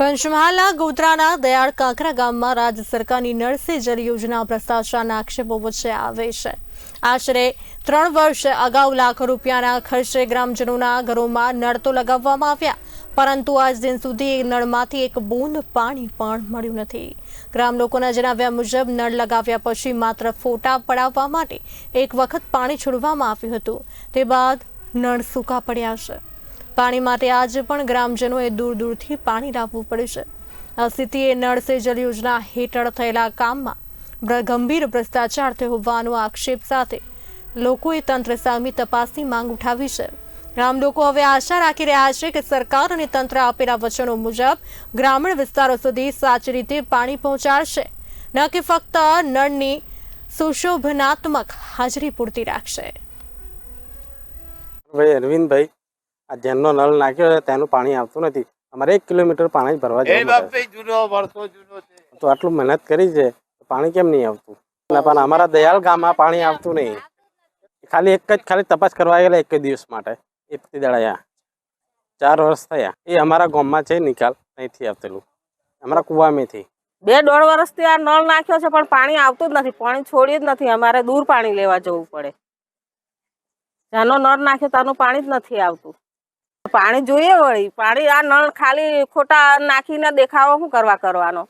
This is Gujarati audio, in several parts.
પંચમહાલના ગોત્રાના દયાળ કાંકરા ગામમાં રાજ્ય સરકારની નળ સે યોજના ભ્રષ્ટાચારના આક્ષેપો વચ્ચે આવે છે. આશરે ત્રણ વર્ષ અગાઉ લાખો રૂપિયાના ખર્ચે ગ્રામજનોના ઘરોમાં નળ તો લગાવવામાં આવ્યા, પરંતુ આજ દિન સુધી નળમાંથી એક બૂંદ પાણી પણ મળ્યું નથી. ગ્રામ લોકોના જણાવ્યા મુજબ, નળ લગાવ્યા પછી માત્ર ફોટા પડાવવા માટે એક વખત પાણી છોડવામાં આવ્યું હતું. તે બાદ નળ સૂકા પડ્યા છે. પાણી માટે આજે પણ ગ્રામજનોએ દૂર દૂરથી પાણી લાવવું પડ્યું છે. સ્થિતિએ નળ સે જલ યોજના હેઠળ થયેલા કામમાં ગંભીર ભ્રષ્ટાચાર થયો આક્ષેપ સાથે લોકોએ તંત્ર સામે તપાસની માંગ ઉઠાવી છે. ગ્રામ લોકો હવે આશા રાખી રહ્યા છે કે સરકાર અને તંત્ર આપેલા વચનો મુજબ ગ્રામીણ વિસ્તારો સુધી સાચી રીતે પાણી પહોંચાડશે. ન કે ફક્ત નળની સુશોભનાત્મક હાજરી પૂરતી રાખશે. ભાઈ અરવિંદભાઈ આ જેનો નળ નાખ્યો છે તેનું પાણી આવતું નથી. અમારે એક કિલોમીટર પાણી ભરવા જાય જવું પડે બાપે જૂનો વર્ષો જૂનો છે. તો આટલું મહેનત કરી છે પાણી કેમ નહીં આવતું? પણ અમારા દયાલ ગામમાં પાણી આવતું નહીં. ખાલી એક જ ખાલી તપાસ કરવા ગયેલા એક જ દિવસ માટે. એક દડાયા ચાર વર્ષ થયા. એ અમારા ગામમાં છે નિકાલ. અહીંથી આવતેલું. અમારા કુવામેથી. બે દોઢ વર્ષથી આ નળ નાખ્યો છે પણ પાણી આવતું જ નથી. પાણી છોડ્યું જ નથી. અમારે દૂર પાણી લેવા જવું પડે. જાનો નળ નાખ્યો તાનું પાણી જ નથી આવતું. પાણી જોઈએ વળી પાણી આ નળ ખાલી ખોટા નાખીને દેખાવો શું કરવા કરવાનો?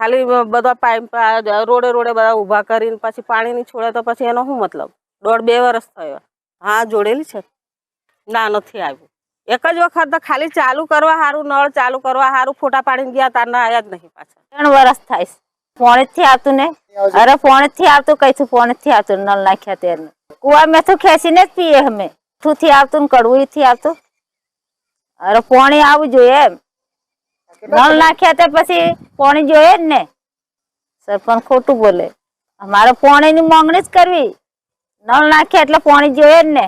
ખાલી બધા પાઇપ રોડે રોડે બધા ઊભા કરીને પછી પાણી ની છોડે તો પછી એનો શું મતલબ? દોઢ બે વર્ષ થયો. હા જોડેલી છે. ના નથી આવ્યું. એક જ વખત તો ખાલી ચાલુ કરવા સારું નળ ચાલુ કરવા સારું ફોટા પાડીને ગયા તારના આવ્યા જ નહીં પાછા. ત્રણ વર્ષ થાય ફોનથી આવતું ને? અરે ફોનથી આવતું કઈ ફોન જ થી આવતું નળ નાખ્યા તેનું કુવા મેં તો ખેંચીને જ પીએ અમે. ઠું થી આવતું ને કડવું થી આવતું? અરે પોણી આવવું જોઈએ એમ. નળ નાખ્યા તો પછી પોણી જોઈએ જ ને. સરપંચ ખોટું બોલે. અમારે પોણીની માંગણી જ કરવી. નળ નાખ્યા એટલે પોણી જોઈએ જ ને.